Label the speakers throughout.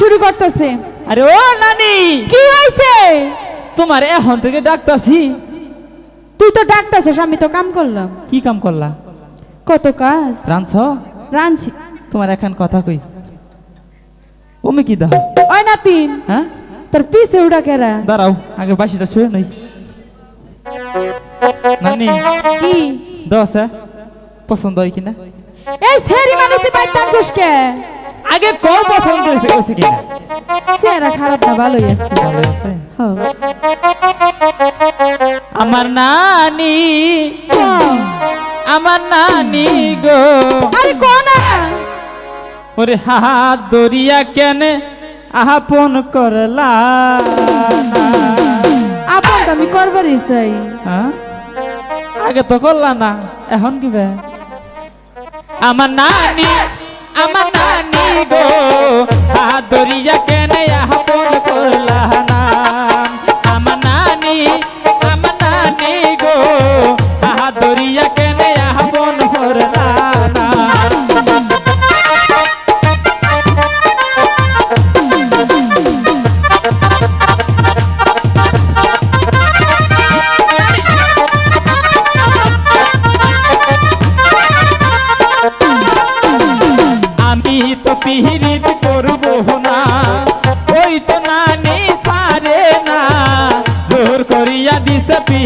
Speaker 1: শুরু করতেছে।
Speaker 2: আরে ও নানি!
Speaker 1: কি হয়েছে?
Speaker 2: তোমার এখন থেকে ডাকতাছি।
Speaker 1: তুই তো ডাকতেছিস আমি তো কাম করলাম।
Speaker 2: কি কাম করলা?
Speaker 1: কত কাজ।
Speaker 2: রাঁধছ?
Speaker 1: রাঁধছি।
Speaker 2: তোমার এখন কথা কই? ওমে কি দাও?
Speaker 1: ওই নাতিন
Speaker 2: হ্যাঁ?
Speaker 1: তোর পিছে উড়া কেরা?
Speaker 2: দাঁড়াও আগে বাসিটা শুয়ে নই। নানি
Speaker 1: কি?
Speaker 2: দশ হ্যাঁ? পছন্দ হয় কিনা?
Speaker 1: এই সেরি মানুষ তুই বাইতে আনছিস কে?
Speaker 2: আগে কম পছন্দ হয়েছে কিনা?
Speaker 1: চেহারা খারাপ না ভালোই আছে। হ্যাঁ।
Speaker 2: আমার নানি আমার নানি গো।
Speaker 1: আরে কোনা
Speaker 2: ওরে হাত দরিয়া কেনে আপন করলা?
Speaker 1: আপন আমি করবার চাই।
Speaker 2: হ্যাঁ? আগে তো করলা না এখন কি আমার নানি আমার নানি গো হাত দরিয়া কেনে আপন করলা না।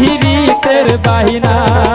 Speaker 2: দিছে পিহিরিতের বাহিনা।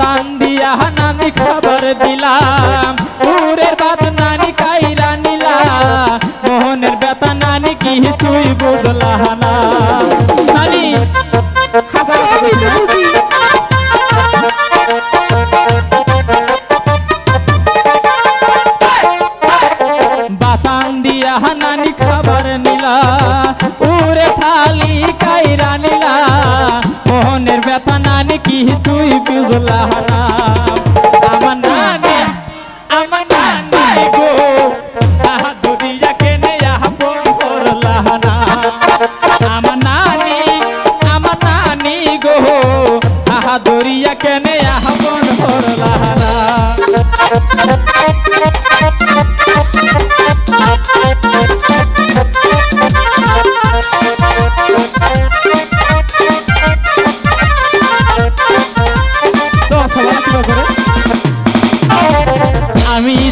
Speaker 2: বাসান দিয়া নানি খবর দিলাম। পুরের বাদ নানি কাইরা নিলা মোহনের ব্যথা নানি কি তুই বুঝলা না। বুঝলা না আমার নানি আমার নানি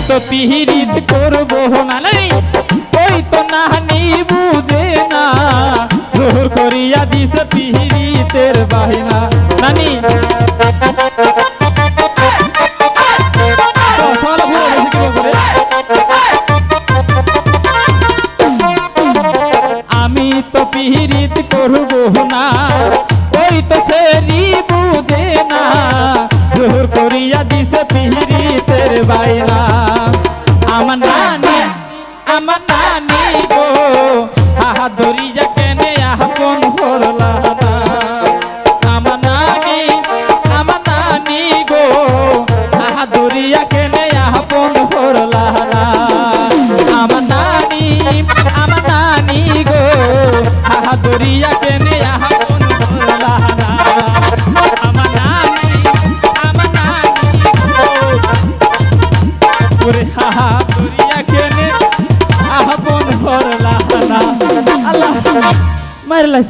Speaker 2: তো পিহিরিত করব না। ওই তো নাহানি বুঝে না। জোর করিয়া দিস পিহিরিতের বাহিনা। নানি কেনে আপন ফরলানা আমার নানি আমার নানি গো আহা দরিয়া কেনে আপন ফরলানা আমার নানি আমার নানি গো ওরে আহা দরিয়া কেনে আপন ফরলানা আল্লাহ